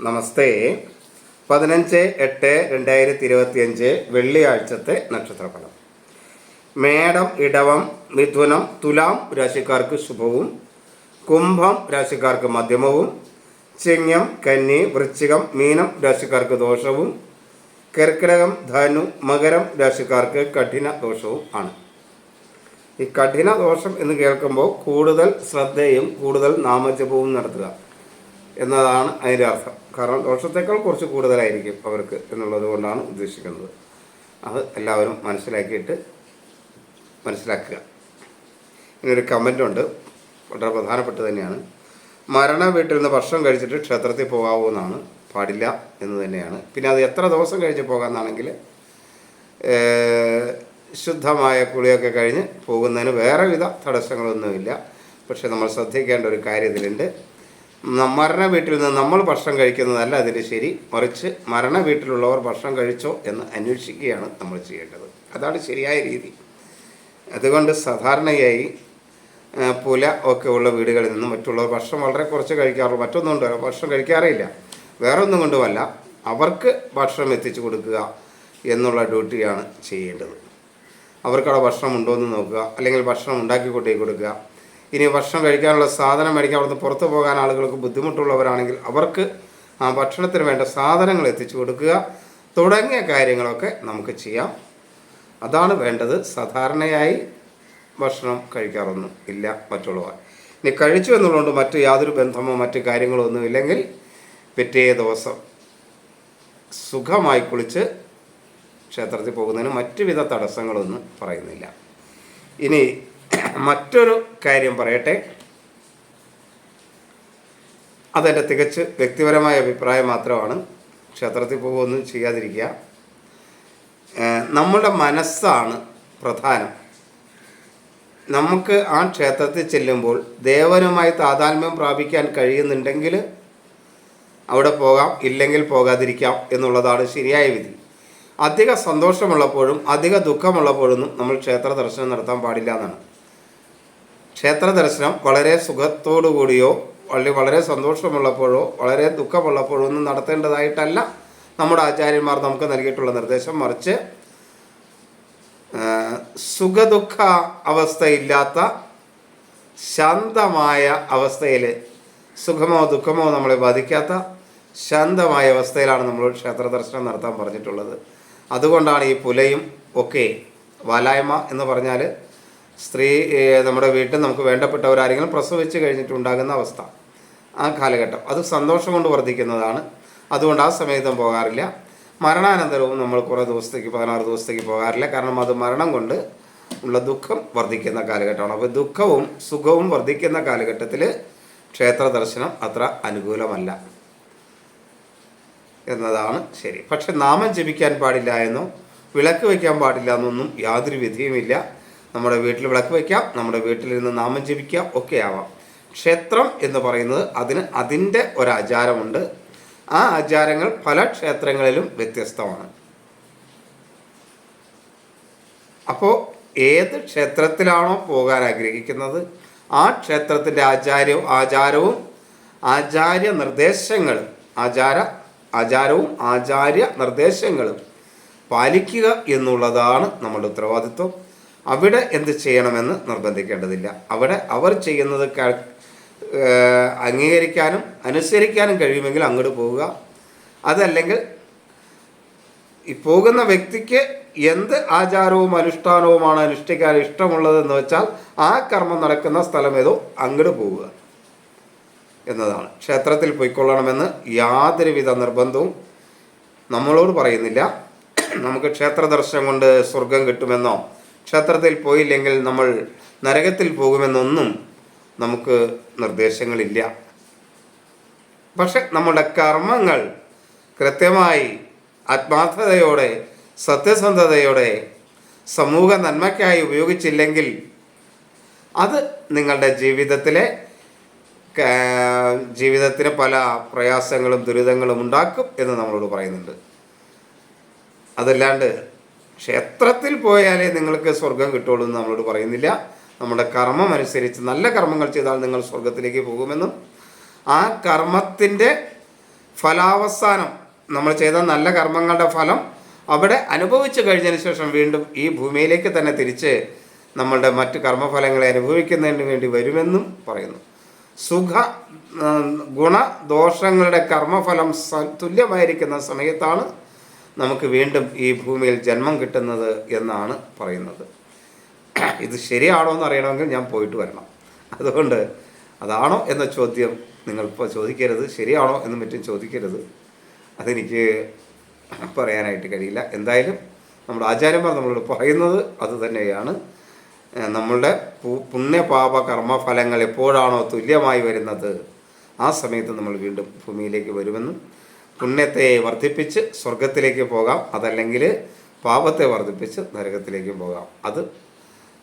നമസ്തേ. പതിനഞ്ച് എട്ട് രണ്ടായിരത്തി ഇരുപത്തിയഞ്ച് വെള്ളിയാഴ്ചത്തെ നക്ഷത്രഫലം. മേടം ഇടവം മിഥുനം തുലാം രാശിക്കാർക്ക് ശുഭവും കുംഭം രാശിക്കാർക്ക് മധ്യമവും ചിങ്ങം കന്നി വൃശ്ചികം മീനം രാശിക്കാർക്ക് ദോഷവും കർക്കിടകം ധനു മകരം രാശിക്കാർക്ക് കഠിന ദോഷവും ആണ്. ഈ കഠിന ദോഷം എന്ന് കേൾക്കുമ്പോൾ കൂടുതൽ ശ്രദ്ധയും കൂടുതൽ നാമജപവും നടത്തുക. എന്നതാണ് അതിന്റെ അർത്ഥം. കാരണം ദോഷത്തേക്കാൾ കുറച്ച് കൂടുതലായിരിക്കും അവർക്ക് എന്നുള്ളത് കൊണ്ടാണ് ഉദ്ദേശിക്കുന്നത്. അത് എല്ലാവരും മനസ്സിലാക്കിയിട്ട് മനസ്സിലാക്കുക. ഇങ്ങനൊരു കമന്റുണ്ട് വളരെ പ്രധാനപ്പെട്ട തന്നെയാണ്. മരണ വീട്ടിൽ നിന്ന് ഭക്ഷണം കഴിച്ചിട്ട് ക്ഷേത്രത്തിൽ പോകാവുന്നതാണ് പാടില്ല എന്ന് തന്നെയാണ്. പിന്നെ അത് എത്ര ദിവസം കഴിച്ച് പോകാമെന്നാണെങ്കിൽ ശുദ്ധമായ കുളിയൊക്കെ കഴിഞ്ഞ് പോകുന്നതിന് വേറെ വിധ തടസ്സങ്ങളൊന്നുമില്ല. പക്ഷേ നമ്മൾ ശ്രദ്ധിക്കേണ്ട ഒരു കാര്യം ഇതിലുണ്ട്. ന- മരണ വീട്ടിൽ നിന്ന് നമ്മൾ ഭക്ഷണം കഴിക്കുന്നതല്ല അതിന് ശരി. മറിച്ച് മരണ വീട്ടിലുള്ളവർ ഭക്ഷണം കഴിച്ചോ എന്ന് അന്വേഷിക്കുകയാണ് നമ്മൾ ചെയ്യേണ്ടത്. അതാണ് ശരിയായ രീതി. അതുകൊണ്ട് സാധാരണയായി പുല ഒക്കെ ഉള്ള വീടുകളിൽ നിന്ന് മറ്റുള്ളവർ ഭക്ഷണം വളരെ കുറച്ച് കഴിക്കാറുള്ളൂ. മറ്റൊന്നും കൊണ്ടുവരാം ഭക്ഷണം കഴിക്കാറില്ല വേറെ ഒന്നും കൊണ്ടുമല്ല. അവർക്ക് ഭക്ഷണം എത്തിച്ചു കൊടുക്കുക എന്നുള്ള ഡ്യൂട്ടിയാണ് ചെയ്യേണ്ടത്. അവർക്കവിടെ ഭക്ഷണം ഉണ്ടോ എന്ന് നോക്കുക. അല്ലെങ്കിൽ ഭക്ഷണം ഉണ്ടാക്കി കൊടുക്കുക. ഇനി ഭക്ഷണം കഴിക്കാനുള്ള സാധനം മേടിക്കാൻ അവിടുന്ന് പുറത്തു പോകാൻ ആളുകൾക്ക് ബുദ്ധിമുട്ടുള്ളവരാണെങ്കിൽ അവർക്ക് ആ ഭക്ഷണത്തിന് വേണ്ട സാധനങ്ങൾ എത്തിച്ചു കൊടുക്കുക. തുടങ്ങിയ കാര്യങ്ങളൊക്കെ നമുക്ക് ചെയ്യാം. അതാണ് വേണ്ടത്. സാധാരണയായി ഭക്ഷണം കഴിക്കാറൊന്നും ഇല്ല മറ്റുള്ളവർ. ഇനി കഴിച്ചു എന്നുള്ളതുകൊണ്ട് മറ്റു യാതൊരു ബന്ധമോ മറ്റു കാര്യങ്ങളോ ഒന്നും ഇല്ലെങ്കിൽ പിറ്റേ ദിവസം സുഖമായി കുളിച്ച് ക്ഷേത്രത്തിൽ പോകുന്നതിന് മറ്റുവിധ തടസ്സങ്ങളൊന്നും പറയുന്നില്ല. ഇനി മറ്റൊരു കാര്യം പറയട്ടെ. അതെന്റെ തികച്ച് വ്യക്തിപരമായ അഭിപ്രായം മാത്രമാണ്. ക്ഷേത്രത്തിൽ പോകുകയൊന്നും ചെയ്യാതിരിക്കുക. നമ്മുടെ മനസ്സാണ് പ്രധാനം. നമുക്ക് ആ ക്ഷേത്രത്തിൽ ചെല്ലുമ്പോൾ ദേവനുമായി താതാത്മ്യം പ്രാപിക്കാൻ കഴിയുന്നുണ്ടെങ്കിൽ അവിടെ പോകാം ഇല്ലെങ്കിൽ പോകാതിരിക്കാം എന്നുള്ളതാണ് ശരിയായ വിധി. അധിക സന്തോഷമുള്ളപ്പോഴും അധിക ദുഃഖമുള്ളപ്പോഴൊന്നും നമ്മൾ ക്ഷേത്ര ദർശനം നടത്താൻ പാടില്ല എന്നാണ്. ക്ഷേത്ര ദർശനം വളരെ സുഖത്തോടു കൂടിയോ അല്ലെങ്കിൽ വളരെ സന്തോഷമുള്ളപ്പോഴോ വളരെ ദുഃഖമുള്ളപ്പോഴോ ഒന്നും നടത്തേണ്ടതായിട്ടല്ല നമ്മുടെ ആചാര്യന്മാർ നമുക്ക് നൽകിയിട്ടുള്ള നിർദ്ദേശം. മറിച്ച് സുഖദുഃഖ അവസ്ഥയില്ലാത്ത ശാന്തമായ അവസ്ഥയിൽ സുഖമോ ദുഃഖമോ നമ്മളെ ബാധിക്കാത്ത ശാന്തമായ അവസ്ഥയിലാണ് നമ്മൾ ക്ഷേത്ര ദർശനം നടത്താൻ പറഞ്ഞിട്ടുള്ളത്. അതുകൊണ്ടാണ് ഈ പുലയും ഒക്കെ വാലായ്മ എന്ന് പറഞ്ഞാൽ സ്ത്രീ നമ്മുടെ വീട്ടിൽ നമുക്ക് വേണ്ടപ്പെട്ടവരാരെങ്കിലും പ്രസവിച്ച് കഴിഞ്ഞിട്ടുണ്ടാകുന്ന അവസ്ഥ. ആ കാലഘട്ടം. അത് സന്തോഷം കൊണ്ട് വർദ്ധിക്കുന്നതാണ്. അതുകൊണ്ട് ആ സമയത്തും പോകാറില്ല. മരണാനന്തരവും നമ്മൾ കുറേ ദിവസത്തേക്ക് പതിനാറ് ദിവസത്തേക്ക് പോകാറില്ല. കാരണം അത് മരണം കൊണ്ട് ഉള്ള ദുഃഖം വർദ്ധിക്കുന്ന കാലഘട്ടമാണ്. അപ്പോൾ ദുഃഖവും സുഖവും വർദ്ധിക്കുന്ന കാലഘട്ടത്തിൽ ക്ഷേത്ര ദർശനം അത്ര അനുകൂലമല്ല. എന്നതാണ് ശരി. പക്ഷെ നാമം ജപിക്കാൻ പാടില്ല എന്നോ വിളക്ക് വയ്ക്കാൻ പാടില്ല എന്നൊന്നും യാതൊരു വിധിയുമില്ല. നമ്മുടെ വീട്ടിൽ വിളക്ക് വയ്ക്കാം നമ്മുടെ വീട്ടിൽ നിന്ന് നാമം ജപിക്കാം ഒക്കെ ആവാം. ക്ഷേത്രം എന്ന് പറയുന്നത് അതിന് അതിന്റെ ഒരു ആചാരമുണ്ട് ആ ആചാരങ്ങൾ പല ക്ഷേത്രങ്ങളിലും വ്യത്യസ്തമാണ്. അപ്പോൾ ഏത് ക്ഷേത്രത്തിലാണോ പോകാൻ ആഗ്രഹിക്കുന്നത് ആ ക്ഷേത്രത്തിന്റെ ആചാര്യവും ആചാരവും ആചാര്യ നിർദ്ദേശങ്ങളും ആചാര ആചാരവും ആചാര്യ നിർദ്ദേശങ്ങളും പാലിക്കുക എന്നുള്ളതാണ് നമ്മുടെ ഉത്തരവാദിത്വം. അവിടെ എന്ത് ചെയ്യണമെന്ന് നിർബന്ധിക്കേണ്ടതില്ല. അവിടെ അവർ ചെയ്യുന്നത് അംഗീകരിക്കാനും അനുസരിക്കാനും കഴിയുമെങ്കിൽ അങ്ങോട്ട് പോവുക. അതല്ലെങ്കിൽ ഈ പോകുന്ന വ്യക്തിക്ക് എന്ത് ആചാരവും അനുഷ്ഠാനവുമാണ് അനുഷ്ഠിക്കാൻ ഇഷ്ടമുള്ളതെന്ന് വെച്ചാൽ ആ കർമ്മം നടക്കുന്ന സ്ഥലം ഏതോ അങ്ങോട്ട് പോവുക എന്നതാണ്. ക്ഷേത്രത്തിൽ പോയിക്കൊള്ളണമെന്ന് യാതൊരുവിധ നിർബന്ധവും നമ്മളോട് പറയുന്നില്ല. നമുക്ക് ക്ഷേത്ര ദർശനം കൊണ്ട് സ്വർഗം കിട്ടുമെന്നോ ക്ഷേത്രത്തിൽ പോയില്ലെങ്കിൽ നമ്മൾ നരകത്തിൽ പോകുമെന്നൊന്നും നമുക്ക് നിർദ്ദേശങ്ങളില്ല. പക്ഷെ നമ്മുടെ കർമ്മങ്ങൾ കൃത്യമായി ആത്മാർത്ഥതയോടെ സത്യസന്ധതയോടെ സമൂഹ നന്മയ്ക്കായി ഉപയോഗിച്ചില്ലെങ്കിൽ അത് നിങ്ങളുടെ ജീവിതത്തിലെ ജീവിതത്തിന് പല പ്രയാസങ്ങളും ദുരിതങ്ങളും ഉണ്ടാക്കും എന്ന് നമ്മളോട് പറയുന്നുണ്ട്. അതല്ലാണ്ട് ക്ഷേത്രത്തിൽ പോയാലേ നിങ്ങൾക്ക് സ്വർഗം കിട്ടുള്ളൂ എന്ന് നമ്മളോട് പറയുന്നില്ല. നമ്മുടെ കർമ്മം അനുസരിച്ച് നല്ല കർമ്മങ്ങൾ ചെയ്താൽ നിങ്ങൾ സ്വർഗത്തിലേക്ക് പോകുമെന്നും ആ കർമ്മത്തിന്റെ ഫലാവസാനം നമ്മൾ ചെയ്ത നല്ല കർമ്മങ്ങളുടെ ഫലം അവിടെ അനുഭവിച്ചു കഴിഞ്ഞതിന് ശേഷം വീണ്ടും ഈ ഭൂമിയിലേക്ക് തന്നെ തിരിച്ച് നമ്മളുടെ മറ്റ് കർമ്മഫലങ്ങളെ അനുഭവിക്കുന്നതിന് വേണ്ടി വരുമെന്നും പറയുന്നു. സുഖ ഗുണദോഷങ്ങളുടെ ഗുണ ദോഷങ്ങളുടെ കർമ്മഫലം തുല്യമായിരിക്കുന്ന സമയത്താണ് നമുക്ക് വീണ്ടും ഈ ഭൂമിയിൽ ജന്മം കിട്ടുന്നത് എന്നാണ് പറയുന്നത്. ഇത് ശരിയാണോ എന്ന് അറിയണമെങ്കിൽ ഞാൻ പോയിട്ട് വരണം. അതുകൊണ്ട് അതാണോ എന്ന ചോദ്യം നിങ്ങളിപ്പോൾ ചോദിക്കരുത്. ശരിയാണോ എന്നും മറ്റും ചോദിക്കരുത്. അതെനിക്ക് പറയാനായിട്ട് കഴിയില്ല. എന്തായാലും നമ്മുടെ ആചാര്യന്മാർ നമ്മളോട് പറയുന്നത് അത് തന്നെയാണ്. നമ്മളുടെ പുണ്യപാപ കർമ്മഫലങ്ങൾ എപ്പോഴാണോ തുല്യമായി വരുന്നത് ആ സമയത്ത് നമ്മൾ വീണ്ടും ഭൂമിയിലേക്ക് വരുമെന്നും പുണ്യത്തെ വർദ്ധിപ്പിച്ച് സ്വർഗത്തിലേക്ക് പോകാം. അതല്ലെങ്കിൽ പാപത്തെ വർദ്ധിപ്പിച്ച് നരകത്തിലേക്ക് പോകാം. അത്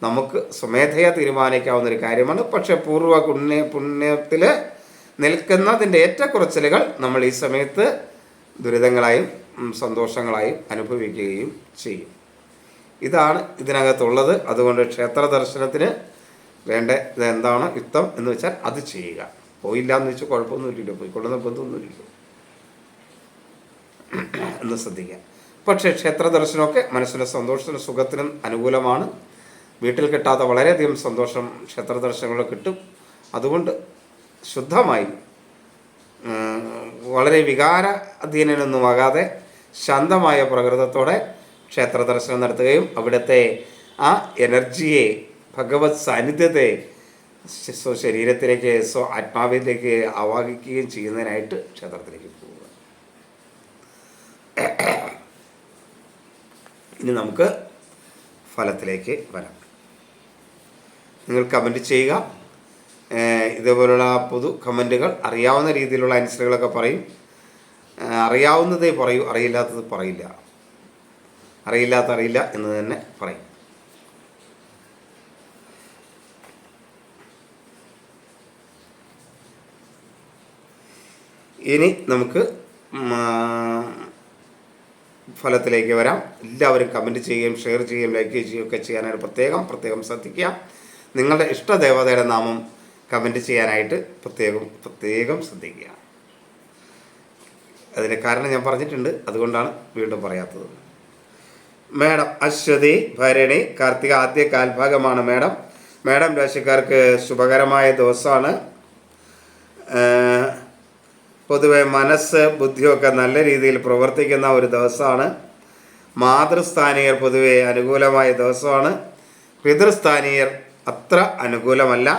നമുക്ക് സ്വമേധയാ തീരുമാനിക്കാവുന്ന ഒരു കാര്യമാണ്. പക്ഷേ പൂർവ പുണ്യ പുണ്യത്തിൽ നിൽക്കുന്നതിന്റെ ഏറ്റക്കുറച്ചിലുകൾ നമ്മൾ ഈ സമയത്ത് ദുരിതങ്ങളായും സന്തോഷങ്ങളായും അനുഭവിക്കുകയും ചെയ്യും. ഇതാണ് ഇതിനകത്തുള്ളത്. അതുകൊണ്ട് ക്ഷേത്ര ദർശനത്തിന് വേണ്ട ഇത് എന്താണ് യുക്തം എന്ന് വെച്ചാൽ അത് ചെയ്യുക. പോയില്ല എന്ന് വെച്ചാൽ കുഴപ്പമൊന്നുമില്ലല്ലോ. പോയിക്കൊള്ളുന്ന ബന്ധമൊന്നുമില്ലല്ലോ. എന്ന് ശ്രദ്ധിക്കുക. പക്ഷേ ക്ഷേത്ര ദർശനമൊക്കെ മനസ്സിന്റെ സന്തോഷത്തിനും സുഖത്തിനും അനുകൂലമാണ്. വീട്ടിൽ കിട്ടാത്ത വളരെയധികം സന്തോഷം ക്ഷേത്ര കിട്ടും. അതുകൊണ്ട് ശുദ്ധമായി വളരെ വികാര അധീനനൊന്നുമാകാതെ ശാന്തമായ പ്രകൃതത്തോടെ ക്ഷേത്ര ദർശനം നടത്തുകയും അവിടുത്തെ ആ എനർജിയെ ഭഗവത് സാന്നിധ്യത്തെ സ്വശരീരത്തിലേക്ക് സ്വ ആത്മാവിലേക്ക് ആവാഹിക്കുകയും ചെയ്യുന്നതിനായിട്ട് ക്ഷേത്രത്തിലേക്ക് പോവുക ഇനി നമുക്ക് ഫലത്തിലേക്ക് വരാം. നിങ്ങൾ കമന്റ് ചെയ്യുക. ഇതേപോലുള്ള പൊതു കമന്റുകൾ അറിയാവുന്ന രീതിയിലുള്ള ആൻസറുകളൊക്കെ പറയും. അറിയാവുന്നതേ പറയൂ അറിയില്ലാത്തത് പറയില്ല. അറിയില്ലാത്ത അറിയില്ല എന്ന് തന്നെ പറയും. ഇനി നമുക്ക് ഫലത്തിലേക്ക് വരാം. എല്ലാവരും കമന്റ് ചെയ്യുകയും ഷെയർ ചെയ്യുകയും ലൈക്ക് ചെയ്യുകയും ഒക്കെ ചെയ്യാനായിട്ട് പ്രത്യേകം പ്രത്യേകം ശ്രദ്ധിക്കുക. നിങ്ങളുടെ ഇഷ്ടദേവതയുടെ നാമം കമന്റ് ചെയ്യാനായിട്ട് പ്രത്യേകം പ്രത്യേകം ശ്രദ്ധിക്കുക. അതിന്റെ കാരണം ഞാൻ പറഞ്ഞിട്ടുണ്ട്. അതുകൊണ്ടാണ് വീണ്ടും പറയാത്തത്. മേഡം അശ്വതി ഭരണി കാർത്തിക ആദ്യ കാൽഭാഗമാണ് മേഡം. മേഡം രാശിക്കാർക്ക് ശുഭകരമായ ദിവസമാണ്. പൊതുവെ മനസ്സ് ബുദ്ധിയൊക്കെ നല്ല രീതിയിൽ പ്രവർത്തിക്കുന്ന ഒരു ദിവസമാണ്. മാതൃസ്ഥാനീയർ പൊതുവെ അനുകൂലമായ ദിവസമാണ്. പിതൃസ്ഥാനീയർ അത്ര അനുകൂലമല്ല.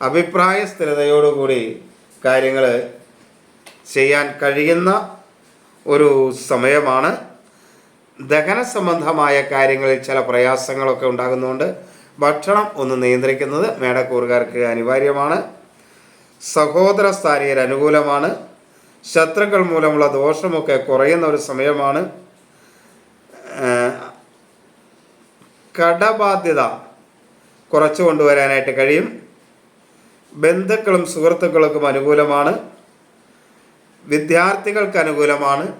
അഭിപ്രായ സ്ഥിരതയോടുകൂടി കാര്യങ്ങൾ ചെയ്യാൻ കഴിയുന്ന ഒരു സമയമാണ്. ദഹന സംബന്ധമായ കാര്യങ്ങളിൽ ചില പ്രയാസങ്ങളൊക്കെ ഉണ്ടാകുന്നതുകൊണ്ട് ഭക്ഷണം ഒന്ന് നിയന്ത്രിക്കുന്നത് മേടക്കൂറുകാർക്ക് അനിവാര്യമാണ്. സഹോദര സ്ഥാനീയർ അനുകൂലമാണ്. ശത്രുക്കൾ മൂലമുള്ള ദോഷമൊക്കെ കുറയുന്ന ഒരു സമയമാണ്. കടബാധ്യത കുറച്ചു കൊണ്ടുവരാനായിട്ട് കഴിയും. ബന്ധുക്കളും സുഹൃത്തുക്കൾക്കും അനുകൂലമാണ്. വിദ്യാർത്ഥികൾക്ക് അനുകൂലമാണ്.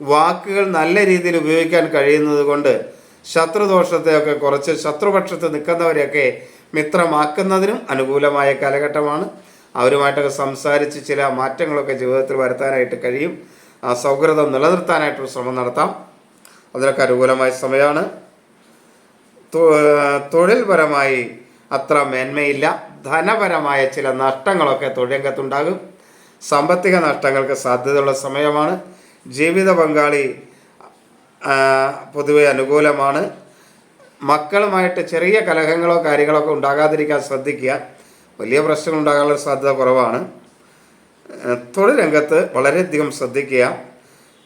വാക്കുകൾ നല്ല രീതിയിൽ ഉപയോഗിക്കാൻ കഴിയുന്നത് കൊണ്ട് ശത്രുദോഷത്തെയൊക്കെ കുറച്ച് ശത്രുപക്ഷത്ത് നിൽക്കുന്നവരെയൊക്കെ മിത്രമാക്കുന്നതിനും അനുകൂലമായ കാലഘട്ടമാണ്. അവരുമായിട്ടൊക്കെ സംസാരിച്ച് ചില മാറ്റങ്ങളൊക്കെ ജീവിതത്തിൽ വരുത്താനായിട്ട് കഴിയും. ആ സൗഹൃദം നിലനിർത്താനായിട്ടൊരു ശ്രമം നടത്താം. അതിനൊക്കെ അനുകൂലമായ സമയമാണ്. തൊഴിൽപരമായി അത്ര മേന്മയില്ല. ധനപരമായ ചില നഷ്ടങ്ങളൊക്കെ തൊഴിലംഗത്തുണ്ടാകും. സാമ്പത്തിക നഷ്ടങ്ങൾക്ക് സാധ്യതയുള്ള സമയമാണ്. ജീവിത പങ്കാളി പൊതുവെ അനുകൂലമാണ്. മക്കളുമായിട്ട് ചെറിയ കലഹങ്ങളോ കാര്യങ്ങളോ ഒക്കെ ഉണ്ടാകാതിരിക്കാൻ ശ്രദ്ധിക്കുക. വലിയ പ്രശ്നം ഉണ്ടാകാനുള്ള സാധ്യത കുറവാണ്. തൊഴിൽ രംഗത്ത് വളരെയധികം ശ്രദ്ധിക്കുക.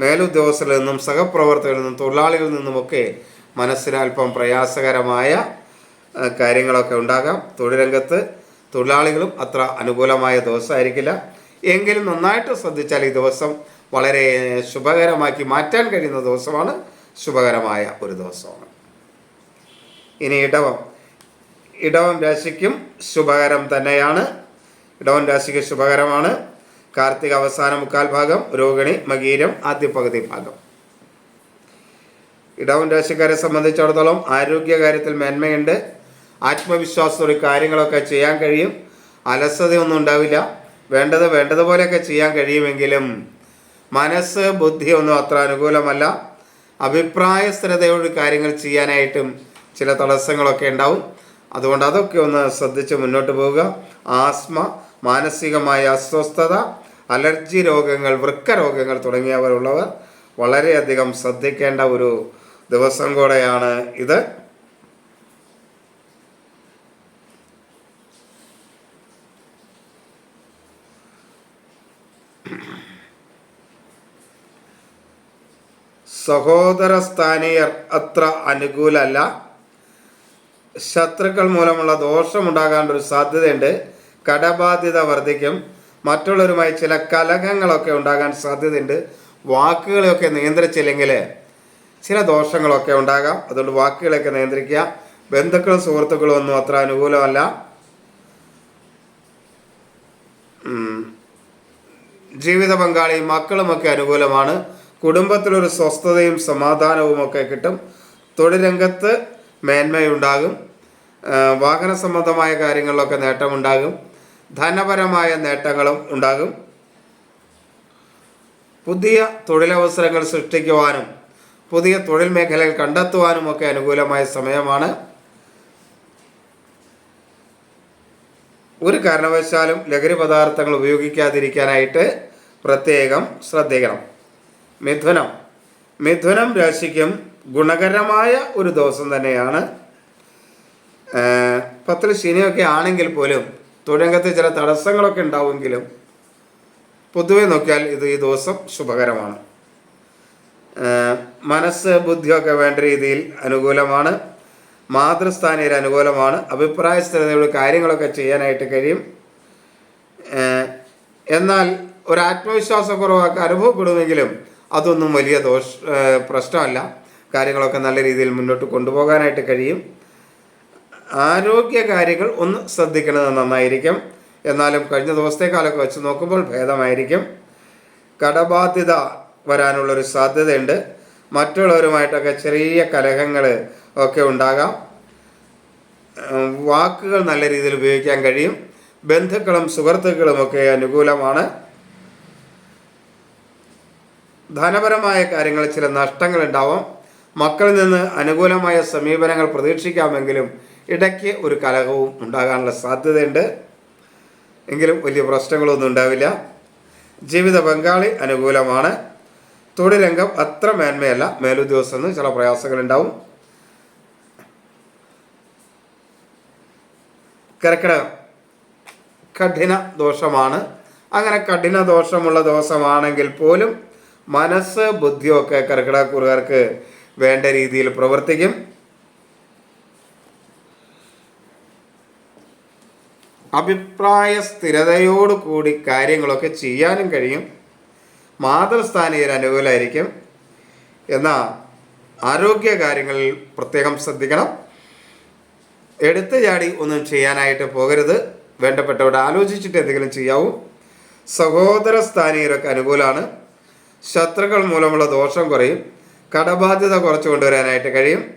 മേലുദ്യോഗസ്ഥരിൽ നിന്നും സഹപ്രവർത്തകരിൽ നിന്നും തൊഴിലാളികളിൽ നിന്നുമൊക്കെ മനസ്സിന് അല്പം പ്രയാസകരമായ കാര്യങ്ങളൊക്കെ ഉണ്ടാകാം. തൊഴിൽ രംഗത്ത് തൊഴിലാളികളും അത്ര അനുകൂലമായ ദിവസമായിരിക്കില്ല. എങ്കിലും നന്നായിട്ട് ശ്രദ്ധിച്ചാൽ ഈ ദിവസം വളരെ ശുഭകരമാക്കി മാറ്റാൻ കഴിയുന്ന ദിവസമാണ് ശുഭകരമായ ഒരു ദിവസമാണ്. ഇനി ഇടവം. ഇടവം രാശിക്കും ശുഭകരം തന്നെയാണ്. ഇടവം രാശിക്ക് ശുഭകരമാണ്. കാർത്തിക അവസാന മുക്കാൽ ഭാഗം രോഹിണി മകീരം ആദ്യ പകുതി ഭാഗം. ഇടവം രാശിക്കാരെ സംബന്ധിച്ചിടത്തോളം ആരോഗ്യകാര്യത്തിൽ മേന്മയുണ്ട്. ആത്മവിശ്വാസത്തോടെ കാര്യങ്ങളൊക്കെ ചെയ്യാൻ കഴിയും. അലസതയൊന്നും ഉണ്ടാവില്ല. വേണ്ടത് വേണ്ടതുപോലെയൊക്കെ ചെയ്യാൻ കഴിയുമെങ്കിലും മനസ്സ് ബുദ്ധി ഒന്നും അത്ര അനുകൂലമല്ല. അഭിപ്രായ സ്ഥിരതയോട് കാര്യങ്ങൾ ചെയ്യാനായിട്ടും ചില തടസ്സങ്ങളൊക്കെ ഉണ്ടാവും. അതുകൊണ്ട് അതൊക്കെ ഒന്ന് ശ്രദ്ധിച്ച് മുന്നോട്ട് പോവുക. ആസ്മ മാനസികമായ അസ്വസ്ഥത അലർജി രോഗങ്ങൾ വൃക്ക രോഗങ്ങൾ തുടങ്ങിയവരുള്ളവർ വളരെയധികം ശ്രദ്ധിക്കേണ്ട ഒരു ദിവസം കൂടെയാണ് ഇത്. സഹോദര സ്ഥാനീയർ അത്ര അനുകൂലമല്ല ശത്രുക്കൾ മൂലമുള്ള ദോഷമുണ്ടാകാനുള്ള ഒരു സാധ്യതയുണ്ട്. കടബാധ്യത വർദ്ധിക്കും. മറ്റുള്ളവരുമായി ചില കലഹങ്ങളൊക്കെ ഉണ്ടാകാൻ സാധ്യതയുണ്ട്. വാക്കുകളെയൊക്കെ നിയന്ത്രിച്ചില്ലെങ്കിൽ ചില ദോഷങ്ങളൊക്കെ ഉണ്ടാകാം. അതുകൊണ്ട് വാക്കുകളെയൊക്കെ നിയന്ത്രിക്കുക. ബന്ധുക്കളും സുഹൃത്തുക്കളും ഒന്നും അത്ര അനുകൂലമല്ല. ജീവിത പങ്കാളി മക്കളുമൊക്കെ അനുകൂലമാണ്. കുടുംബത്തിലൊരു സ്വസ്ഥതയും സമാധാനവും ഒക്കെ കിട്ടും. തൊഴിൽ രംഗത്ത് മേന്മയുണ്ടാകും. വാഹന സംബന്ധമായ കാര്യങ്ങളിലൊക്കെ നേട്ടമുണ്ടാകും. ധനപരമായ നേട്ടങ്ങളും ഉണ്ടാകും. പുതിയ തൊഴിലവസരങ്ങൾ സൃഷ്ടിക്കുവാനും പുതിയ തൊഴിൽ മേഖലകൾ കണ്ടെത്തുവാനും ഒക്കെ അനുകൂലമായ സമയമാണ്. ഒരു കാരണവശാലും ലഹരി പദാർത്ഥങ്ങൾ ഉപയോഗിക്കാതിരിക്കാനായിട്ട് പ്രത്യേകം ശ്രദ്ധിക്കണം. മിഥുനം. മിഥുനം രാശിക്കും ഗുണകരമായ ഒരു ദിവസം തന്നെയാണ്. പത്തിൽ ശനിയൊക്കെ ആണെങ്കിൽ പോലും തൊഴിലംഗത്ത് ചില തടസ്സങ്ങളൊക്കെ ഉണ്ടാവുമെങ്കിലും പൊതുവെ നോക്കിയാൽ ഇത് ഈ ദിവസം ശുഭകരമാണ്. മനസ്സ് ബുദ്ധിയൊക്കെ വേണ്ട രീതിയിൽ അനുകൂലമാണ്. മാതൃസ്ഥാനീയർ അനുകൂലമാണ്. അഭിപ്രായ സ്ഥിരതയുടെ കാര്യങ്ങളൊക്കെ ചെയ്യാനായിട്ട് കഴിയും. എന്നാൽ ഒരു ആത്മവിശ്വാസക്കുറവൊക്കെ അനുഭവപ്പെടുമെങ്കിലും അതൊന്നും വലിയ ദോഷ പ്രശ്നമല്ല. കാര്യങ്ങളൊക്കെ നല്ല രീതിയിൽ മുന്നോട്ട് കൊണ്ടുപോകാനായിട്ട് കഴിയും. ആരോഗ്യ കാര്യങ്ങൾ ഒന്ന് ശ്രദ്ധിക്കുന്നത് നന്നായിരിക്കും. എന്നാലും കഴിഞ്ഞ ദിവസത്തെക്കാലൊക്കെ വെച്ച് നോക്കുമ്പോൾ ഭേദമായിരിക്കും. കടബാധ്യത വരാനുള്ളൊരു സാധ്യതയുണ്ട്. മറ്റുള്ളവരുമായിട്ടൊക്കെ ചെറിയ കലഹങ്ങൾ ഒക്കെ ഉണ്ടാകാം. വാക്കുകൾ നല്ല രീതിയിൽ ഉപയോഗിക്കാൻ കഴിയും. ബന്ധുക്കളും സുഹൃത്തുക്കളും ഒക്കെ അനുകൂലമാണ്. ധനപരമായ കാര്യങ്ങളിൽ ചില നഷ്ടങ്ങൾ ഉണ്ടാവാം മക്കളിൽ നിന്ന് അനുകൂലമായ സമീപനങ്ങൾ പ്രതീക്ഷിക്കാമെങ്കിലും ഇടയ്ക്ക് ഒരു കലഹവും ഉണ്ടാകാനുള്ള സാധ്യതയുണ്ട്. എങ്കിലും വലിയ പ്രശ്നങ്ങളൊന്നും ഉണ്ടാവില്ല. ജീവിത പങ്കാളി അനുകൂലമാണ്. തൊഴിലംഗം അത്ര മേന്മയല്ല. മേലുദ്യോഗസ്ഥന് ചില പ്രയാസങ്ങളുണ്ടാവും കർക്കിടകം കഠിന ദോഷമാണ്. അങ്ങനെ കഠിന ദോഷമുള്ള ദിവസമാണെങ്കിൽ പോലും മനസ്സ് ബുദ്ധിയൊക്കെ കർക്കിടകക്കുറുകാർക്ക് വേണ്ട രീതിയിൽ പ്രവർത്തിക്കും. അഭിപ്രായ സ്ഥിരതയോട് കൂടി കാര്യങ്ങളൊക്കെ ചെയ്യാനും കഴിയും. മാതൃസ്ഥാനീയർ അനുകൂലമായിരിക്കും എന്നാൽ ആരോഗ്യ കാര്യങ്ങളിൽ പ്രത്യേകം ശ്രദ്ധിക്കണം. എടുത്തു ചാടി ഒന്നും ചെയ്യാനായിട്ട് പോകരുത്. വേണ്ടപ്പെട്ടവിടെ ആലോചിച്ചിട്ട് എന്തെങ്കിലും ചെയ്യാവൂ. സഹോദര സ്ഥാനീയരൊക്കെ അനുകൂലമാണ് ശത്രുക്കൾ മൂലമുള്ള ദോഷം കുറയും. കടബാധ്യത കുറച്ച് കൊണ്ടുവരാനായിട്ട് കഴിയും.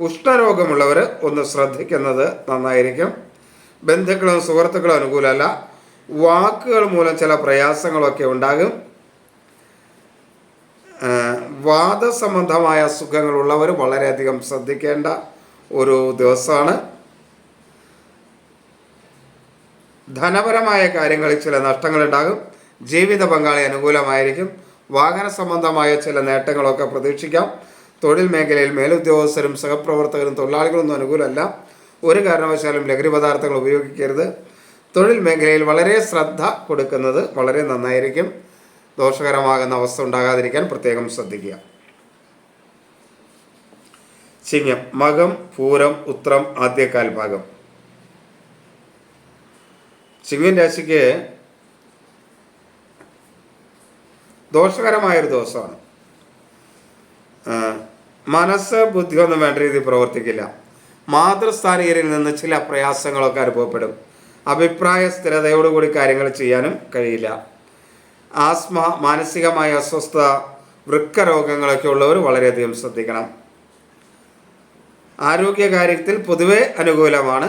ഉഷ്ണരോഗമുള്ളവർ ഒന്ന് ശ്രദ്ധിക്കുന്നത് നന്നായിരിക്കും. ബന്ധുക്കളും സുഹൃത്തുക്കളും അനുകൂലമല്ല. വാക്കുകൾ മൂലം ചില പ്രയാസങ്ങളൊക്കെ ഉണ്ടാകും. വാദസംബന്ധമായ അസുഖങ്ങളുള്ളവർ വളരെയധികം ശ്രദ്ധിക്കേണ്ട ഒരു ദിവസമാണ്. ധനപരമായ കാര്യങ്ങളിൽ ചില നഷ്ടങ്ങളുണ്ടാകും. ജീവിത പങ്കാളി അനുകൂലമായിരിക്കും. വാഹന സംബന്ധമായ ചില നേട്ടങ്ങളൊക്കെ പ്രതീക്ഷിക്കാം. തൊഴിൽ മേഖലയിൽ മേലുദ്യോഗസ്ഥരും സഹപ്രവർത്തകരും തൊഴിലാളികളൊന്നും അനുകൂലമല്ല. ഒരു കാരണവശാലും ലഹരി പദാർത്ഥങ്ങൾ ഉപയോഗിക്കരുത്. തൊഴിൽ മേഖലയിൽ വളരെ ശ്രദ്ധ കൊടുക്കുന്നത് വളരെ നന്നായിരിക്കും. ദോഷകരമാകുന്ന അവസ്ഥ ഉണ്ടാകാതിരിക്കാൻ പ്രത്യേകം ശ്രദ്ധിക്കുക. ചിങ്ങം മകം പൂരം ഉത്രം ആദ്യകാൽ ഭാഗം ചിങ്ങൻ രാശിക്ക് ദോഷകരമായൊരു ദിവസമാണ്. മനസ്സ് ബുദ്ധിയൊന്നും വേണ്ട രീതിയിൽ പ്രവർത്തിക്കില്ല. മാതൃസ്ഥാനീയരിൽ നിന്ന് ചില പ്രയാസങ്ങളൊക്കെ അനുഭവപ്പെടും. അഭിപ്രായ സ്ഥിരതയോടുകൂടി കാര്യങ്ങൾ ചെയ്യാനും കഴിയില്ല. ആസ്മ മാനസികമായ അസ്വസ്ഥത വൃക്ക രോഗങ്ങളൊക്കെ ഉള്ളവർ വളരെയധികം ശ്രദ്ധിക്കണം. ആരോഗ്യകാര്യത്തിൽ പൊതുവെ അനുകൂലമാണ്.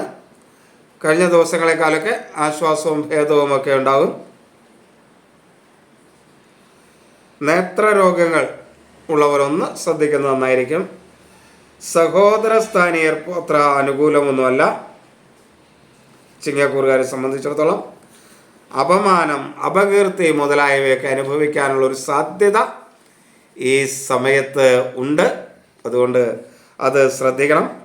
കഴിഞ്ഞ ദിവസങ്ങളെക്കാളൊക്കെ ആശ്വാസവും ഭേദവും ഒക്കെ ഉണ്ടാകും നേത്രരോഗങ്ങൾ ഉള്ളവരൊന്ന് ശ്രദ്ധിക്കുന്നത് നന്നായിരിക്കും. സഹോദര സ്ഥാനീയർ അത്ര അനുകൂലമൊന്നുമല്ല. ചിങ്ങക്കൂറുകാരെ സംബന്ധിച്ചിടത്തോളം അപമാനം അപകീർത്തി മുതലായവയൊക്കെ അനുഭവിക്കാനുള്ള ഒരു സാധ്യത ഈ സമയത്ത് ഉണ്ട്. അതുകൊണ്ട് അത് ശ്രദ്ധിക്കണം.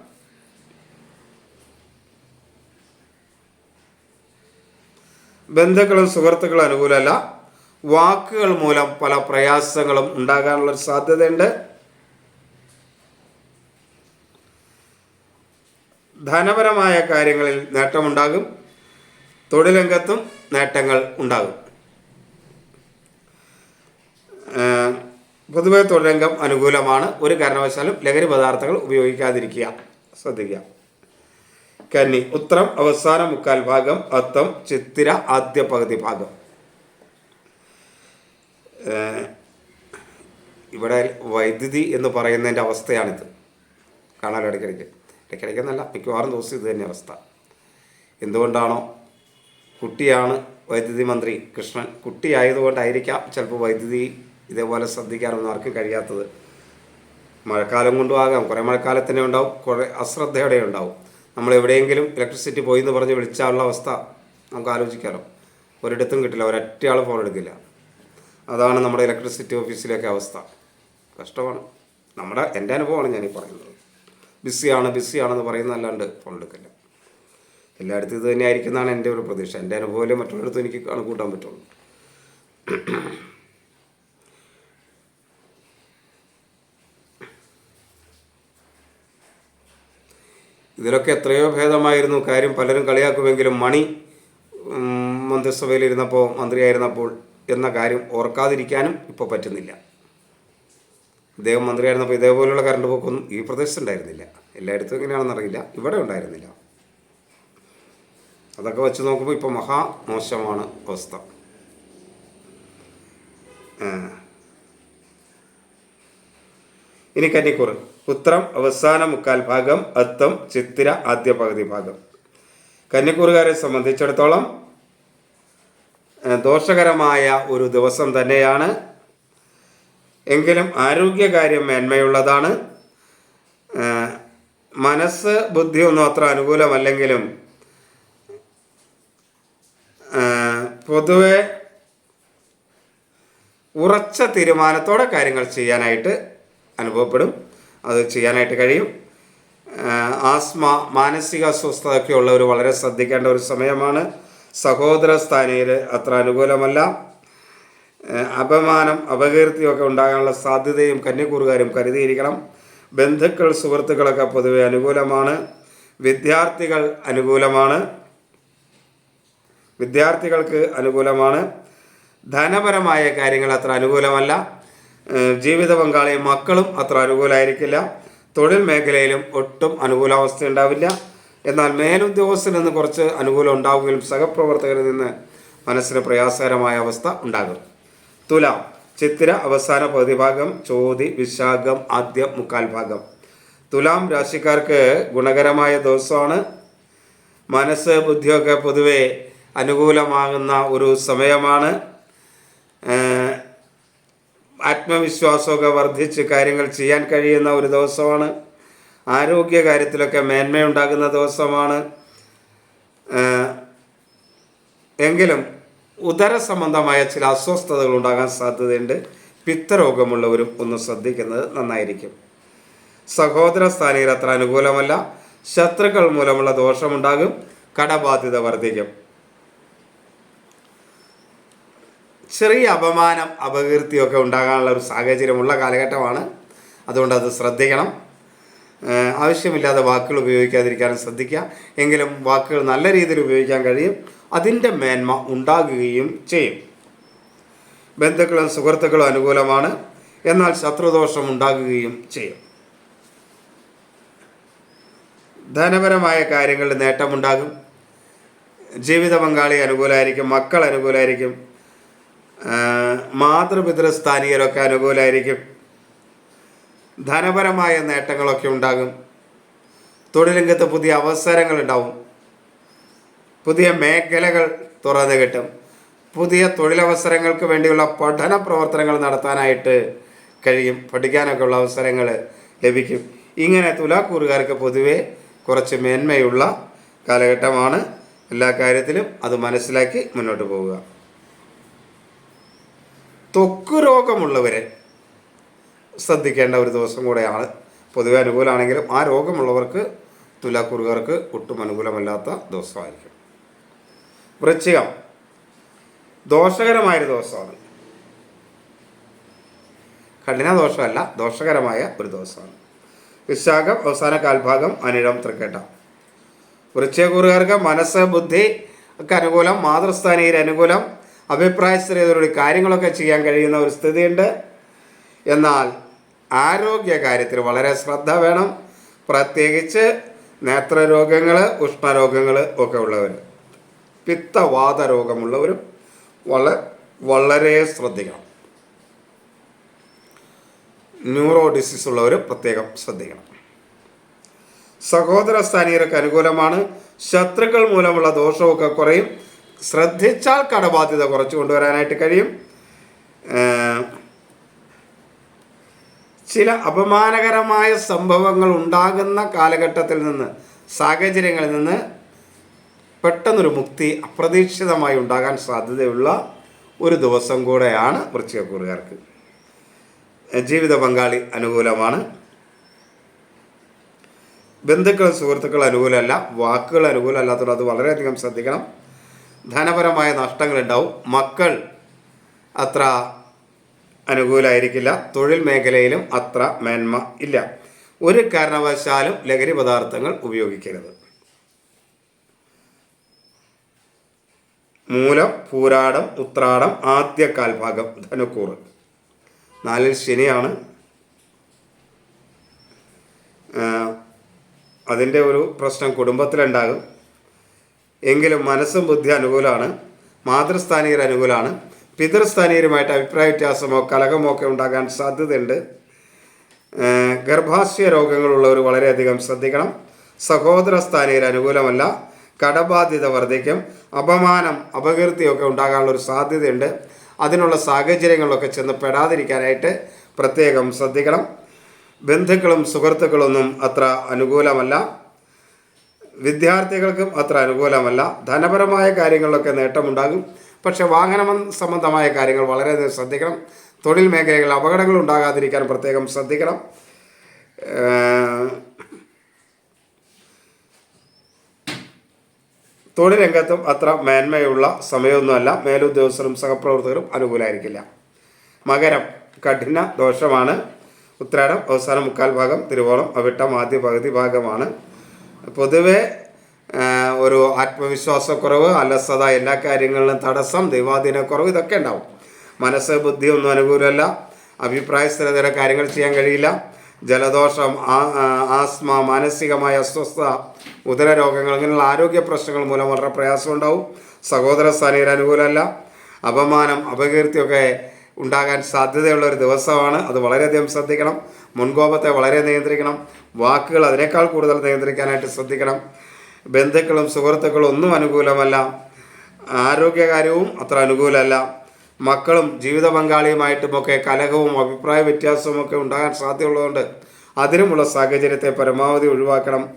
ബന്ധുക്കളും സുഹൃത്തുക്കളും അനുകൂലമല്ല. വാക്കുകൾ മൂലം പല പ്രയാസങ്ങളും ഉണ്ടാകാനുള്ള സാധ്യതയുണ്ട്. ധനപരമായ കാര്യങ്ങളിൽ നേട്ടമുണ്ടാകും. തൊഴിലംഗത്തും നേട്ടങ്ങൾ ഉണ്ടാകും. പൊതുവെ തൊഴിലംഗം അനുകൂലമാണ്. ഒരു കാരണവശാലും ലഹരി പദാർത്ഥങ്ങൾ ഉപയോഗിക്കാതിരിക്കുക. ശ്രദ്ധിക്കുക. കന്നി ഉത്തരം അവസാന മുക്കാൽ ഭാഗം അത്തം ചിത്തിര ആദ്യ പകുതി ഭാഗം. ഇവിടെ വൈദ്യുതി എന്ന് പറയുന്നതിന്റെ അവസ്ഥയാണിത്. കാണാലോ ഇടയ്ക്കിടയ്ക്ക്. ഇടയ്ക്കിടയ്ക്ക് എന്നല്ല മിക്കവാറും ദിവസം ഇത് തന്നെ അവസ്ഥ. എന്തുകൊണ്ടാണോ കുട്ടിയാണ് വൈദ്യുതി മന്ത്രി കൃഷ്ണൻ. കുട്ടിയായതുകൊണ്ടായിരിക്കാം ചിലപ്പോൾ വൈദ്യുതി ഇതേപോലെ ശ്രദ്ധിക്കാനൊന്നും ആർക്കും കഴിയാത്തത്. മഴക്കാലം കൊണ്ടും ആകാം കുറേ മഴക്കാലത്തിനെ ഉണ്ടാവും കുറേ അശ്രദ്ധയോടെ ഉണ്ടാവും. നമ്മൾ എവിടെയെങ്കിലും ഇലക്ട്രിസിറ്റി പോയി എന്ന് പറഞ്ഞ് വിളിച്ചാലുള്ള അവസ്ഥ. നമുക്ക് ആലോചിക്കാമല്ലോ ഒരിടത്തും കിട്ടില്ല ഒരൊറ്റയാൾ ഫോൺ എടുക്കില്ല. അതാണ് നമ്മുടെ ഇലക്ട്രിസിറ്റി ഓഫീസിലേക്ക് അവസ്ഥ. കഷ്ടമാണ്. നമ്മുടെ എന്റെ അനുഭവമാണ് ഞാനീ പറയുന്നത്. ബിസിയാണ് ബിസിയാണെന്ന് പറയുന്നതല്ലാണ്ട് ഫോൺ എടുക്കില്ല. എല്ലായിടത്തും ഇത് തന്നെ ആയിരിക്കുന്നതാണ് എന്റെ ഒരു പ്രതീക്ഷ. എന്റെ അനുഭവം മറ്റുള്ളിടത്തും എനിക്ക് കണക്കൂട്ടാൻ പറ്റുള്ളൂ. ഇതിലൊക്കെ എത്രയോ ഭേദമായിരുന്നു. കാര്യം പലരും കളിയാക്കുമെങ്കിലും മണി മന്ത്രിസഭയിലിരുന്നപ്പോൾ മന്ത്രിയായിരുന്നപ്പോൾ എന്ന കാര്യം ഓർക്കാതിരിക്കാനും ഇപ്പോൾ പറ്റുന്നില്ല. ഇദ്ദേഹം മന്ത്രിയായിരുന്നപ്പോൾ ഇതേപോലെയുള്ള കറണ്ട് പോക്കൊന്നും ഈ പ്രദേശത്ത് ഉണ്ടായിരുന്നില്ല. എല്ലായിടത്തും എങ്ങനെയാണെന്ന് അറിയില്ല. ഇവിടെ ഉണ്ടായിരുന്നില്ല. അതൊക്കെ വെച്ച് നോക്കുമ്പോൾ ഇപ്പോൾ മഹാ മോശമാണ് അവസ്ഥ. ഇനി കന്നിക്കുറ് ഉത്രം അവസാന മുക്കാൽ ഭാഗം അത്തം ചിത്തിര ആദ്യ പകുതി ഭാഗം. കന്നിക്കൂറുകാരെ സംബന്ധിച്ചിടത്തോളം ദോഷകരമായ ഒരു ദിവസം തന്നെയാണ്. എങ്കിലും ആരോഗ്യകാര്യം മേന്മയുള്ളതാണ്. മനസ്സ് ബുദ്ധിയൊന്നും അത്ര അനുകൂലമല്ലെങ്കിലും പൊതുവെ ഉറച്ച തീരുമാനത്തോടെ കാര്യങ്ങൾ ചെയ്യാനായിട്ട് അനുഭവപ്പെടും. അത് ചെയ്യാനായിട്ട് കഴിയും. ആസ്മ മാനസിക അസ്വസ്ഥതയൊക്കെ ഉള്ളവർ വളരെ ശ്രദ്ധിക്കേണ്ട ഒരു സമയമാണ്. സഹോദര സ്ഥാനീയർ അത്ര അനുകൂലമല്ല. അപമാനം അപകീർത്തിയൊക്കെ ഉണ്ടാകാനുള്ള സാധ്യതയും കന്യക്കൂറുകാരും കരുതിയിരിക്കണം. ബന്ധുക്കൾ സുഹൃത്തുക്കളൊക്കെ പൊതുവെ അനുകൂലമാണ്. വിദ്യാർത്ഥികൾ അനുകൂലമാണ്. വിദ്യാർത്ഥികൾക്ക് അനുകൂലമാണ്. ധനപരമായ കാര്യങ്ങൾ അത്ര അനുകൂലമല്ല. ജീവിത പങ്കാളിയും മക്കളും അത്ര അനുകൂലമായിരിക്കില്ല തൊഴിൽ മേഖലയിലും ഒട്ടും അനുകൂലാവസ്ഥ ഉണ്ടാവില്ല എന്നാൽ മേലുദ്യോഗസ്ഥനിൽ നിന്ന് കുറച്ച് അനുകൂലം ഉണ്ടാവുകയും സഹപ്രവർത്തകരിൽ നിന്ന് മനസ്സിന് പ്രയാസകരമായ അവസ്ഥ ഉണ്ടാകും. തുലാം ചിത്തിര അവസാന പകുതി ഭാഗം ചോതി വിശാഖം ആദ്യ മുക്കാൽ ഭാഗം. തുലാം രാശിക്കാർക്ക് ഗുണകരമായ ദിവസമാണ്. മനസ്സ് ബുദ്ധിയൊക്കെ പൊതുവെ അനുകൂലമാകുന്ന ഒരു സമയമാണ്. ആത്മവിശ്വാസമൊക്കെ വർദ്ധിച്ച് കാര്യങ്ങൾ ചെയ്യാൻ കഴിയുന്ന ഒരു ദിവസമാണ്. ആരോഗ്യ കാര്യത്തിലൊക്കെ മേന്മയുണ്ടാകുന്ന ദിവസമാണ്. എങ്കിലും ഉദര സംബന്ധമായ ചില അസ്വസ്ഥതകൾ ഉണ്ടാകാൻ സാധ്യതയുണ്ട്. പിത്തരോഗമുള്ളവരും ഒന്ന് ശ്രദ്ധിക്കുന്നത് നന്നായിരിക്കും. സഹോദര സ്ഥാനീയർ അത്ര അനുകൂലമല്ല. ശത്രുക്കൾ മൂലമുള്ള ദോഷമുണ്ടാകും. കടബാധ്യത വർദ്ധിക്കും. ചെറിയ അപമാനം അപകീർത്തിയൊക്കെ ഉണ്ടാകാനുള്ള ഒരു സാഹചര്യമുള്ള കാലഘട്ടമാണ്. അതുകൊണ്ട് അത് ശ്രദ്ധിക്കണം. ആവശ്യമില്ലാതെ വാക്കുകൾ ഉപയോഗിക്കാതിരിക്കാനും ശ്രദ്ധിക്കുക. എങ്കിലും വാക്കുകൾ നല്ല രീതിയിൽ ഉപയോഗിക്കാൻ കഴിയും. അതിന്റെ മേന്മ ഉണ്ടാകുകയും ചെയ്യും. ബന്ധുക്കളും സുഹൃത്തുക്കളും അനുകൂലമാണ്. എന്നാൽ ശത്രുദോഷം ഉണ്ടാകുകയും ചെയ്യും. ധനപരമായ കാര്യങ്ങളിൽ നേട്ടമുണ്ടാകും. ജീവിത പങ്കാളി അനുകൂലമായിരിക്കും മക്കൾ അനുകൂലമായിരിക്കും മാതൃപിതൃ സ്ഥാനീയരൊക്കെ അനുകൂലമായിരിക്കും ധനപരമായ നേട്ടങ്ങളൊക്കെ ഉണ്ടാകും. തൊഴിൽ രംഗത്ത് പുതിയ അവസരങ്ങൾ ഉണ്ടാവും. പുതിയ മേഖലകൾ തുറന്നു കിട്ടും. പുതിയ തൊഴിലവസരങ്ങൾക്ക് വേണ്ടിയുള്ള പഠന പ്രവർത്തനങ്ങൾ നടത്താനായിട്ട് കഴിയും. പഠിക്കാനൊക്കെ ഉള്ള അവസരങ്ങൾ ലഭിക്കും. ഇങ്ങനെ തുലാക്കൂറുകാർക്ക് പൊതുവേ കുറച്ച് മേന്മയുള്ള കാലഘട്ടമാണ്. എല്ലാ കാര്യത്തിലും അത് മനസ്സിലാക്കി മുന്നോട്ട് പോവുക. ത്വക്ക് രോഗമുള്ളവരെ ശ്രദ്ധിക്കേണ്ട ഒരു ദിവസം കൂടെയാണ്. പൊതുവെ അനുകൂലമാണെങ്കിലും ആ രോഗമുള്ളവർക്ക് തുലാക്കുറുകർക്ക് ഒട്ടും അനുകൂലമല്ലാത്ത ദിവസമായിരിക്കും. വൃശ്ചികം. ദോഷകരമായൊരു ദിവസമാണ്. കഠിന ദോഷമല്ല ദോഷകരമായ ഒരു ദിവസമാണ്. വിശാഖം അവസാന കാൽഭാഗം അനിഴം തൃക്കേട്ട. വൃശ്ചികകൂറുകാർക്ക് മനസ്സ് ബുദ്ധി ഒക്കെ അനുകൂലം മാതൃസ്ഥാനീയർ അനുകൂലം അഭിപ്രായ സ്ഥിരതയോടുകൂടി കാര്യങ്ങളൊക്കെ ചെയ്യാൻ കഴിയുന്ന ഒരു സ്ഥിതിയുണ്ട്. എന്നാൽ ആരോഗ്യ കാര്യത്തിൽ വളരെ ശ്രദ്ധ വേണം. പ്രത്യേകിച്ച് നേത്രരോഗങ്ങൾ ഉഷ്ണരോഗങ്ങൾ ഒക്കെ ഉള്ളവർ. പിത്തവാത രോഗമുള്ളവരും വളരെ വളരെ ശ്രദ്ധിക്കണം. ന്യൂറോ ഡിസീസ് ഉള്ളവർ പ്രത്യേകം ശ്രദ്ധിക്കണം. സഹോദര സ്ഥാനീയർക്ക് അനുകൂലമാണ്. ശത്രുക്കൾ മൂലമുള്ള ദോഷമൊക്കെ കുറയും. ശ്രദ്ധിച്ചാൽ കടബാധ്യത കുറച്ച് കൊണ്ടുവരാനായിട്ട് കഴിയും. ചില അപമാനകരമായ സംഭവങ്ങൾ ഉണ്ടാകുന്ന കാലഘട്ടത്തിൽ നിന്ന് സാഹചര്യങ്ങളിൽ നിന്ന് പെട്ടെന്നൊരു മുക്തി അപ്രതീക്ഷിതമായി ഉണ്ടാകാൻ സാധ്യതയുള്ള ഒരു ദിവസം കൂടെയാണ് വൃശ്ചികക്കൂറുകാർക്ക്. ജീവിത പങ്കാളി അനുകൂലമാണ്. ബന്ധുക്കളും സുഹൃത്തുക്കൾ അനുകൂലമല്ല വാക്കുകൾ അനുകൂലമല്ലാത്തതുകൊണ്ട് അത് വളരെയധികം ശ്രദ്ധിക്കണം. ധനപരമായ നഷ്ടങ്ങളുണ്ടാവും. മക്കൾ അത്ര അനുകൂലമായിരിക്കില്ല തൊഴിൽ മേഖലയിലും അത്ര മേന്മ ഇല്ല. ഒരു കാരണവശാലും ലഹരി പദാർത്ഥങ്ങൾ ഉപയോഗിക്കരുത്. മൂലം പൂരാടം ഉത്രാടം ആദ്യ കാൽഭാഗം ധനുക്കൂറ്. നാലിൽ ശനിയാണ്. അതിന്റെ ഒരു പ്രശ്നം കുടുംബത്തിലുണ്ടാകും. എങ്കിലും മനസ്സും ബുദ്ധി അനുകൂലമാണ്. മാതൃസ്ഥാനീയർ അനുകൂലമാണ്. പിതൃസ്ഥാനീയരുമായിട്ട് അഭിപ്രായ വ്യത്യാസമോ കലഹമോ ഒക്കെ ഉണ്ടാകാൻ സാധ്യതയുണ്ട്. ഗർഭാശയ രോഗങ്ങളുള്ളവർ വളരെയധികം ശ്രദ്ധിക്കണം. സഹോദര സ്ഥാനീയർ അനുകൂലമല്ല. കടബാധ്യത വർദ്ധിക്കും. അപമാനം അപകീർത്തിയൊക്കെ ഉണ്ടാകാനുള്ള ഒരു സാധ്യതയുണ്ട്. അതിനുള്ള സാഹചര്യങ്ങളിലൊക്കെ ചെന്ന് പെടാതിരിക്കാനായിട്ട് പ്രത്യേകം ശ്രദ്ധിക്കണം. ബന്ധുക്കളും സുഹൃത്തുക്കളൊന്നും അത്ര അനുകൂലമല്ല. വിദ്യാർത്ഥികൾക്കും അത്ര അനുകൂലമല്ല. ധനപരമായ കാര്യങ്ങളിലൊക്കെ നേട്ടമുണ്ടാകും. പക്ഷെ വാഹന സംബന്ധമായ കാര്യങ്ങൾ വളരെയധികം ശ്രദ്ധിക്കണം. തൊഴിൽ മേഖലകളിൽ അപകടങ്ങൾ ഉണ്ടാകാതിരിക്കാൻ പ്രത്യേകം ശ്രദ്ധിക്കണം. തൊഴിൽ രംഗത്തും അത്ര മേന്മയുള്ള സമയമൊന്നുമല്ല. മേലുദ്യോഗസ്ഥരും സഹപ്രവർത്തകരും അനുകൂലമായിരിക്കില്ല മകരം കഠിന ദോഷമാണ്. ഉത്രാടം അവസാന മുക്കാൽ ഭാഗം തിരുവോണം അവിട്ടം ആദ്യ പകുതി ഭാഗമാണ്. പൊതുവെ ഒരു ആത്മവിശ്വാസക്കുറവ് അലസത എല്ലാ കാര്യങ്ങളിലും തടസ്സം ദൈവാധീനക്കുറവ് ഇതൊക്കെ ഉണ്ടാവും. മനസ്സ് ബുദ്ധി ഒന്നും അനുകൂലമല്ല. അഭിപ്രായ സ്ഥിരതയുടെ കാര്യങ്ങൾ ചെയ്യാൻ കഴിയില്ല. ജലദോഷം ആസ്മ മാനസികമായ അസ്വസ്ഥത ഉദര രോഗങ്ങൾ ഇങ്ങനെയുള്ള ആരോഗ്യ പ്രശ്നങ്ങൾ മൂലം വളരെ പ്രയാസമുണ്ടാവും സഹോദര സ്ഥാനീയർ അനുകൂലമല്ല. അപമാനം അപകീർത്തിയൊക്കെ ഉണ്ടാകാൻ സാധ്യതയുള്ള ഒരു ദിവസമാണ്. അത് വളരെയധികം ശ്രദ്ധിക്കണം. മുൻകോപത്തെ വളരെ നിയന്ത്രിക്കണം. വാക്കുകൾ അതിനേക്കാൾ കൂടുതൽ നിയന്ത്രിക്കാനായിട്ട് ശ്രദ്ധിക്കണം. ബന്ധുക്കളും സുഹൃത്തുക്കളും ഒന്നും അനുകൂലമല്ല. ആരോഗ്യകാര്യവും അത്ര അനുകൂലമല്ല. മക്കളും ജീവിത പങ്കാളിയുമായിട്ടുമൊക്കെ കലഹവും അഭിപ്രായ വ്യത്യാസവും ഒക്കെ ഉണ്ടാകാൻ സാധ്യതയുള്ളതുകൊണ്ട് അതിനുമുള്ള സാഹചര്യത്തെ പരമാവധി ഒഴിവാക്കണം.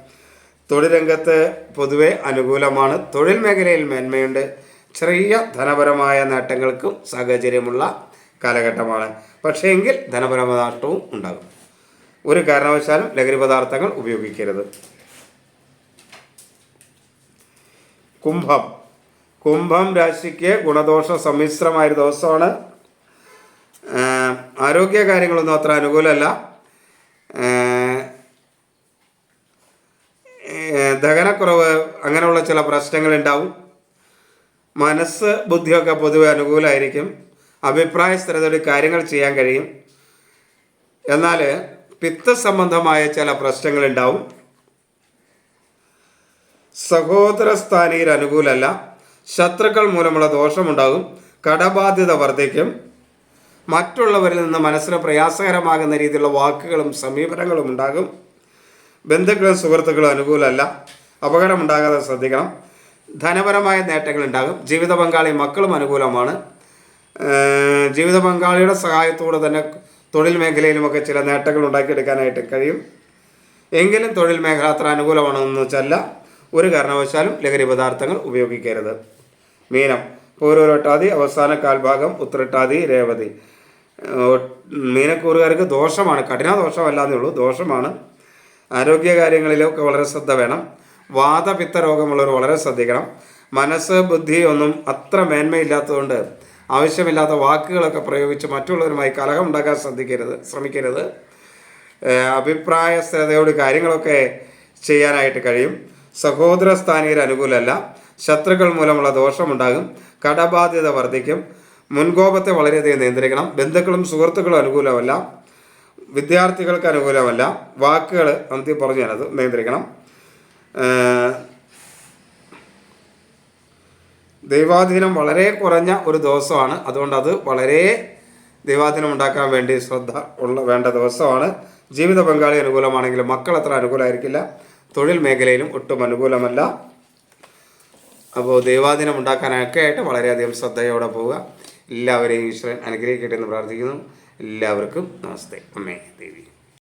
തൊഴിൽ രംഗത്ത് പൊതുവെ അനുകൂലമാണ്. തൊഴിൽ മേഖലയിൽ മേന്മയുണ്ട്. ചെറിയ ധനപരമായ നേട്ടങ്ങൾക്കും സാഹചര്യമുള്ള കാലഘട്ടമാണ്. പക്ഷേ എങ്കിൽ ധനപരമായ നഷ്ടവും ഉണ്ടാകും. ഒരു കാരണവശാലും ലഹരി പദാർത്ഥങ്ങൾ ഉപയോഗിക്കരുത്. കുംഭം. കുംഭം രാശിക്ക് ഗുണദോഷ സമ്മിശ്രമായ ഒരു ദിവസമാണ്. ആരോഗ്യ കാര്യങ്ങളൊന്നും അത്ര അനുകൂലമല്ല. ദഹനക്കുറവ് അങ്ങനെയുള്ള ചില പ്രശ്നങ്ങൾ ഉണ്ടാവും മനസ്സ് ബുദ്ധിയൊക്കെ പൊതുവെ അനുകൂലമായിരിക്കും. അഭിപ്രായ സ്ഥിരതയോടെ കാര്യങ്ങൾ ചെയ്യാൻ കഴിയും. എന്നാൽ പിത്ത സംബന്ധമായ ചില പ്രശ്നങ്ങളുണ്ടാവും. സഹോദര സ്ഥാനീയർ അനുകൂലമല്ല ശത്രുക്കൾ മൂലമുള്ള ദോഷമുണ്ടാകും. കടബാധ്യത വർദ്ധിക്കും. മറ്റുള്ളവരിൽ നിന്ന് മനസ്സിന് പ്രയാസകരമാകുന്ന രീതിയിലുള്ള വാക്കുകളും സമീപനങ്ങളും ഉണ്ടാകും. ബന്ധുക്കളും സുഹൃത്തുക്കളും അനുകൂലമല്ല അപകടമുണ്ടാകാതെ ശ്രദ്ധിക്കണം. ധനപരമായ നേട്ടങ്ങൾ ഉണ്ടാകും. ജീവിത പങ്കാളി മക്കളും അനുകൂലമാണ്. ജീവിത പങ്കാളിയുടെ സഹായത്തോടെ തന്നെ തൊഴിൽ മേഖലയിലുമൊക്കെ ചില നേട്ടങ്ങൾ ഉണ്ടാക്കിയെടുക്കാനായിട്ട് കഴിയും. എങ്കിലും തൊഴിൽ മേഖല അത്ര അനുകൂലമാണെന്ന് വെച്ചല്ല. ഒരു കാരണവശാലും ലഹരി പദാർത്ഥങ്ങൾ ഉപയോഗിക്കരുത്. മീനം പൂരോരൊട്ടാതി അവസാന കാൽഭാഗം ഉത്രട്ടാതി രേവതി. മീനക്കൂറുകാർക്ക് ദോഷമാണ് കഠിന ദോഷമല്ലാന്നേ ഉള്ളൂ ദോഷമാണ്. ആരോഗ്യ കാര്യങ്ങളിലൊക്കെ വളരെ ശ്രദ്ധ വേണം. വാതപിത്ത രോഗമുള്ളവർ വളരെ ശ്രദ്ധിക്കണം. മനസ്സ് ബുദ്ധി ഒന്നും അത്ര മേന്മയില്ലാത്തതുകൊണ്ട് ആവശ്യമില്ലാത്ത വാക്കുകളൊക്കെ പ്രയോഗിച്ച് മറ്റുള്ളവരുമായി കലഹം ഉണ്ടാക്കാൻ ശ്രദ്ധിക്കരുത് ശ്രമിക്കരുത്. അഭിപ്രായ സ്ഥിരതയോട് കാര്യങ്ങളൊക്കെ ചെയ്യാനായിട്ട് കഴിയും. സഹോദര സ്ഥാനീയർ അനുകൂലമല്ല. ശത്രുക്കൾ മൂലമുള്ള ദോഷമുണ്ടാകും. കടബാധ്യത വർദ്ധിക്കും. മുൻകോപത്തെ വളരെയധികം നിയന്ത്രിക്കണം. ബന്ധുക്കളും സുഹൃത്തുക്കളും അനുകൂലമല്ല. വിദ്യാർത്ഥികൾക്ക് അനുകൂലമല്ല. വാക്കുകൾ അന്ത്യം പറഞ്ഞു ഞാനത് നിയന്ത്രിക്കണം. ദൈവാധീനം വളരെ കുറഞ്ഞ ഒരു ദിവസമാണ്. അതുകൊണ്ട് അത് വളരെ ദൈവാധീനം ഉണ്ടാക്കാൻ വേണ്ടി ശ്രദ്ധ ഉള്ള വേണ്ട ദിവസമാണ്. ജീവിത പങ്കാളി അനുകൂലമാണെങ്കിലും മക്കൾ അത്ര അനുകൂലമായിരിക്കില്ല. തൊഴിൽ മേഖലയിലും ഒട്ടും അനുകൂലമല്ല. അപ്പോൾ ദൈവാദിനം ഉണ്ടാക്കാനൊക്കെ ആയിട്ട് വളരെയധികം ശ്രദ്ധയോടെ പോവുക. എല്ലാവരെയും ഈശ്വരൻ അനുഗ്രഹിക്കട്ടെ എന്ന് പ്രാർത്ഥിക്കുന്നു. എല്ലാവർക്കും നമസ്തേ. അമ്മേ ദേവി.